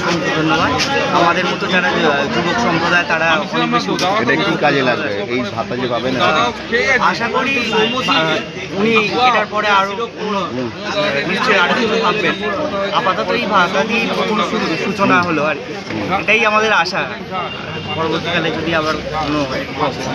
অসংখ্য ধন্যবাদ। আমাদের মতো যারা যুবক সম্প্রদায় তারা অনেক বেশি এটা কি কাজে লাগবে? এই ভাতা যে পাবেন আশা করি উনি এটার পরে নিশ্চয়ই কিছু ভাববেন। আপাতত এই ভাষা দিয়ে প্রথম সূচনা হলো আর কি। এটাই আমাদের আশা। পরবর্তীকালে যদি আবার কোনো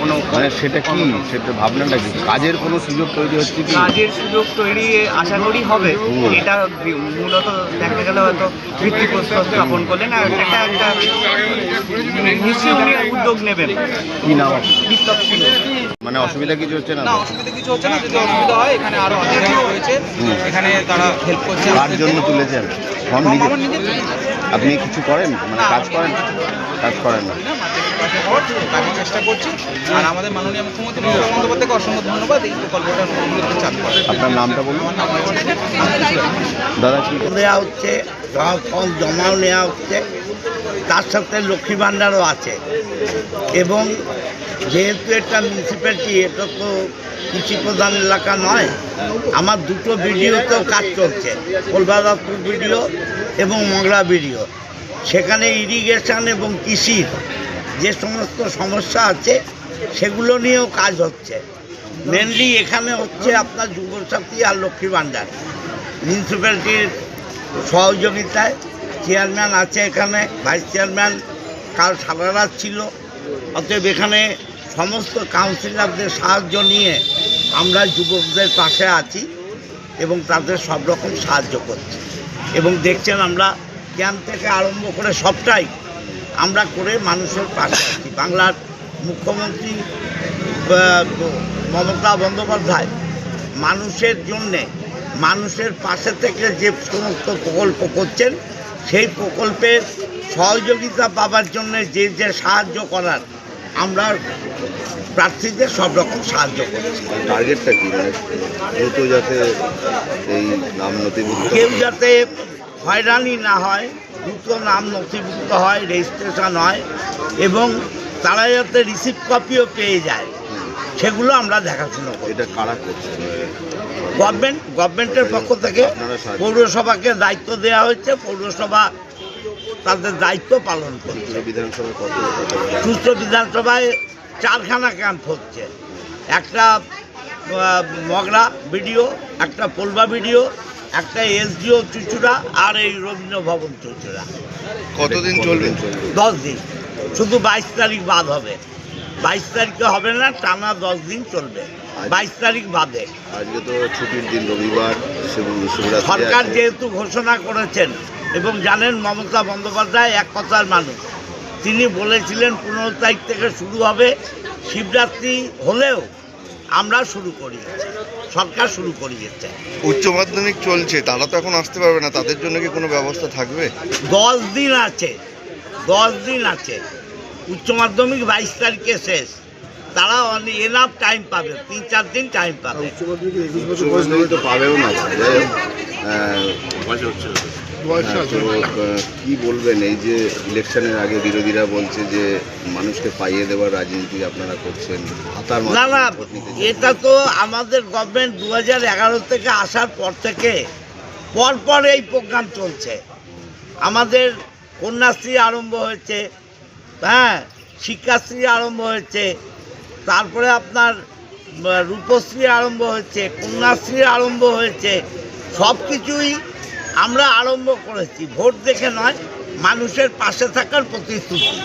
কোনো মানে সেটা কি? সেটা ভাবনাটা কি? কাজের কোনো সুযোগ তৈরি হচ্ছে কি? কাজের সুযোগ তৈরি আশা করি হবে। এটা মূলত দেখা গেলে হয়তো ভিত্তিপ্রস্তর স্থাপন করলেন আর একটা একটা নিশ্চয়ই উনি উদ্যোগ নেবেন। কি নাম? বিপ্লব সিং। মানে অসুবিধা কিছু হচ্ছে না? না অসুবিধা কিছু হচ্ছে না যদি অসুবিধা হয় এখানে আরও অনেক রয়েছে। এখানে তারা হেল্প করছে তার জন্য তুলেছেন? ফর্ম নিজে? জন্য। আপনি কিছু করেন? মানে কাজ করেন? কাজ করেন না হওয়ার চেষ্টা করছি। আর আমাদের মাননীয় মুখ্যমন্ত্রী মমতা বন্দ্যোপাধ্যায়কে অসংখ্য ধন্যবাদ। এই প্রকল্পটা মূলত চালু আপনার নামটা বলুন। আমার নাম দাদা কি? দেওয়া হচ্ছে ফল জমাও নেওয়া হচ্ছে। তার সাথে লক্ষ্মী ভাণ্ডারও আছে। এবং যেহেতু এটা মিউনিসিপ্যালিটি এটা তো কৃষি প্রধান এলাকা নয় আমার দুটো ভিডিওতেও কাজ চলছে। কলকাতাপুর ভিডিও এবং মংলা ভিডিও। সেখানে ইরিগেশন এবং কৃষির যে সমস্ত সমস্যা আছে, সেগুলো নিয়েও কাজ হচ্ছে। মেনলি এখানে হচ্ছে আপনার যুবসাথী আর লক্ষ্মী ভাণ্ডার। মিউনিসিপ্যালিটির সহযোগিতায় চেয়ারম্যান আছে এখানে ভাইস চেয়ারম্যান কাল সারা রাত ছিল। অতএব এখানে সমস্ত কাউন্সিলরদের সাহায্য নিয়ে আমরা যুবকদের পাশে আছি এবং তাদের সব রকম সাহায্য করছি। এবং দেখছেন আমরা ক্যাম্প থেকে আরম্ভ করে সবটাই আমরা করে মানুষের পাশে আছি। বাংলার মুখ্যমন্ত্রী মমতা বন্দ্যোপাধ্যায় মানুষের জন্যে মানুষের পাশে থেকে যে সমস্ত প্রকল্প করছেন সেই প্রকল্পের সহযোগিতা পাবার জন্য যে যে সাহায্য করার আমরা প্রার্থীদের সব রকম সাহায্য করছি। টার্গেটটা কি? মানে দ্রুত যাতে এই নাম নথিভুক্ত কেউ যাতে হয়রানি না হয় দ্রুত নাম নথিভুক্ত হয় রেজিস্ট্রেশন হয় এবং তারা যাতে রিসিভ কপিও পেয়ে যায়। সেগুলো আমরা দেখাশুনো করি। এটা কারা করছে? গভর্নমেন্ট গভর্নমেন্টের পক্ষ থেকে পৌরসভাকে দায়িত্ব দেওয়া হয়েছে। পৌরসভা তাদের দায়িত্ব পালন করছে। বিধানসভায় সুস্থ বিধানসভায় চারখানা ক্যাম্প হচ্ছে। একটা মগরা ভিডিও একটা পোলবা ভিডিও একটা এসডিও চুচুড়া আর এই রবীন্দ্র ভবন চুচুড়া। কতদিন চলবে? দশ দিন। শুধু বাইশ তারিখ বাদ হবে। বাইশ তারিখে হবে না টানা দশ দিন চলবে। বাইশ তারিখ বাদে। আজকে তো ছুটির দিন রবিবার সরকার যেহেতু ঘোষণা করেছেন এবং জানেন মমতা বন্দ্যোপাধ্যায় এক কথার মানুষ। তিনি বলেছিলেন পনেরো তারিখ থেকে শুরু হবে। শিবরাত্রি হলেও আমরা শুরু করিয়েছি সরকার শুরু করিয়েছে। উচ্চ মাধ্যমিক চলছে তারা তো এখন আসতে পারবে না তাদের জন্য কি কোনো ব্যবস্থা থাকবে? দশ দিন আছে দশ দিন আছে। উচ্চ মাধ্যমিক বাইশ তারিখে শেষ। তারা অনেক এনাফ টাইম পাবে তিন চার দিন টাইম পাবে। উচ্চ মাধ্যমিক তো পাবেও না হ্যাঁ, কি বলবেন? এই যে ইলেকশনের আগে বিরোধীরা বলছে যে মানুষকে পাইয়ে দেওয়ার রাজনীতি আপনারা করছেন। না না। এটা তো আমাদের গভর্নমেন্ট দু হাজার এগারো থেকে আসার পর থেকে পরপর এই প্রোগ্রাম চলছে। আমাদের কন্যাশ্রী আরম্ভ হয়েছে হ্যাঁ শিক্ষাশ্রী আরম্ভ হয়েছে তারপরে আপনার রূপশ্রী আরম্ভ হয়েছে কন্যাশ্রী আরম্ভ হয়েছে সব কিছুই আমরা আরম্ভ করেছি। ভোট দেখে নয় মানুষের পাশে থাকার প্রতিশ্রুতি।